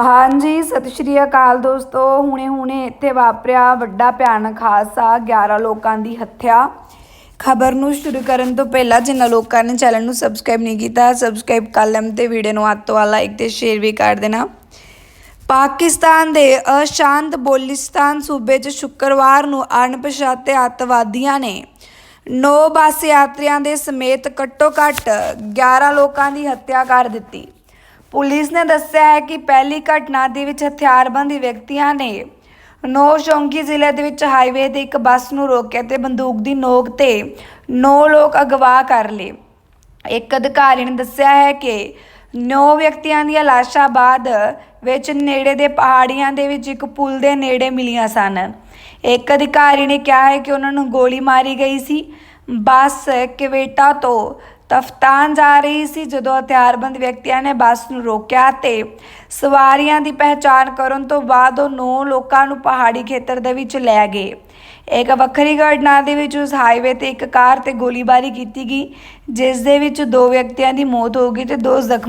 ਹਾਂਜੀ, ਸਤਿ ਸ਼੍ਰੀ ਅਕਾਲ ਦੋਸਤੋ। ਹੁਣੇ ਹੁਣੇ ਇੱਥੇ ਵਾਪਰਿਆ ਵੱਡਾ ਭਿਆਨਕ ਹਾਦਸਾ 11 ਲੋਕਾਂ ਦੀ ਹੱਤਿਆ। ਖਬਰ ਨੂੰ ਸ਼ੁਰੂ ਕਰਨ ਤੋਂ ਪਹਿਲਾਂ ਜਿਨ੍ਹਾਂ ਲੋਕਾਂ ਨੇ ਚੈਨਲ ਨੂੰ ਸਬਸਕ੍ਰਾਈਬ ਨਹੀਂ ਕੀਤਾ, ਸਬਸਕ੍ਰਾਈਬ ਕਰ ਲੈਣ ਤੇ ਵੀਡੀਓ ਨੂੰ ਹੱਥ ਤੋਂ ਵਾਲਾ ਇੱਕ ਤੇ ਸ਼ੇਅਰ ਵੀ ਕਰ ਦੇਣਾ। ਪਾਕਿਸਤਾਨ ਦੇ ਅਸ਼ਾਂਤ ਬੋਲਿਸਤਾਨ ਸੂਬੇ 'ਚ ਸ਼ੁੱਕਰਵਾਰ ਨੂੰ ਅਣਪਛਾਤੇ ਅੱਤਵਾਦੀਆਂ ਨੇ ਨੌ ਬੱਸ ਯਾਤਰੀਆਂ ਦੇ ਸਮੇਤ ਘੱਟੋ-ਘੱਟ 11 ਲੋਕਾਂ ਦੀ ਹੱਤਿਆ ਕਰ ਦਿੱਤੀ। ਪੁਲਿਸ ਨੇ ਦੱਸਿਆ ਹੈ ਕਿ ਪਹਿਲੀ ਘਟਨਾ ਦੇ ਵਿੱਚ ਹਥਿਆਰਬੰਦ ਵਿਅਕਤੀਆਂ ਨੇ ਨੌ ਸ਼ੌਂਕੀ ਜ਼ਿਲ੍ਹੇ ਦੇ ਵਿੱਚ ਹਾਈਵੇ ਤੇ ਇੱਕ ਬੱਸ ਨੂੰ ਰੋਕਿਆ ਤੇ ਬੰਦੂਕ ਦੀ ਨੋਕ ਤੇ ਨੌ ਲੋਕ ਅਗਵਾ ਕਰ ਲਏ। ਇੱਕ ਅਧਿਕਾਰੀ ਨੇ ਦੱਸਿਆ ਹੈ ਕਿ ਨੌ ਵਿਅਕਤੀਆਂ ਦੀਆਂ ਲਾਸ਼ਾਂ ਬਾਅਦ ਵਿੱਚ ਨੇੜੇ ਦੇ ਪਹਾੜੀਆਂ ਦੇ ਵਿੱਚ ਇੱਕ ਪੁਲ ਦੇ ਨੇੜੇ ਮਿਲੀਆਂ ਸਨ। ਇੱਕ ਅਧਿਕਾਰੀ ਨੇ ਕਿਹਾ ਹੈ ਕਿ ਉਹਨਾਂ ਨੂੰ ਗੋਲੀ ਮਾਰੀ ਗਈ ਸੀ। ਬੱਸ ਕਵੇਟਾ ਤੋਂ ਤਫਤਾਨ ਜਾ ਰਹੀ ਸੀ ਜਦੋਂ ਹਥਿਆਰਬੰਦ ਵਿਅਕਤੀਆਂ ਨੇ ਬੱਸ ਨੂੰ ਰੋਕਿਆ ਤੇ ਸਵਾਰੀਆਂ ਦੀ ਪਹਿਚਾਣ ਕਰਨ ਤੋਂ ਬਾਅਦ ਉਹ ਨੌ ਲੋਕਾਂ ਨੂੰ ਪਹਾੜੀ ਖੇਤਰ ਦੇ ਵਿੱਚ ਲੈ ਗਏ। ਇੱਕ ਵੱਖਰੀ ਘਟਨਾ ਦੇ ਵਿੱਚ ਉਸ ਹਾਈਵੇ ਤੇ ਇੱਕ ਕਾਰ ਤੇ ਗੋਲੀਬਾਰੀ ਕੀਤੀ ਗਈ, ਜਿਸ ਦੇ ਵਿੱਚ ਦੋ ਵਿਅਕਤੀਆਂ ਦੀ ਮੌਤ ਹੋ ਗਈ ਤੇ ਦੋ ਜ਼ਖਮੀ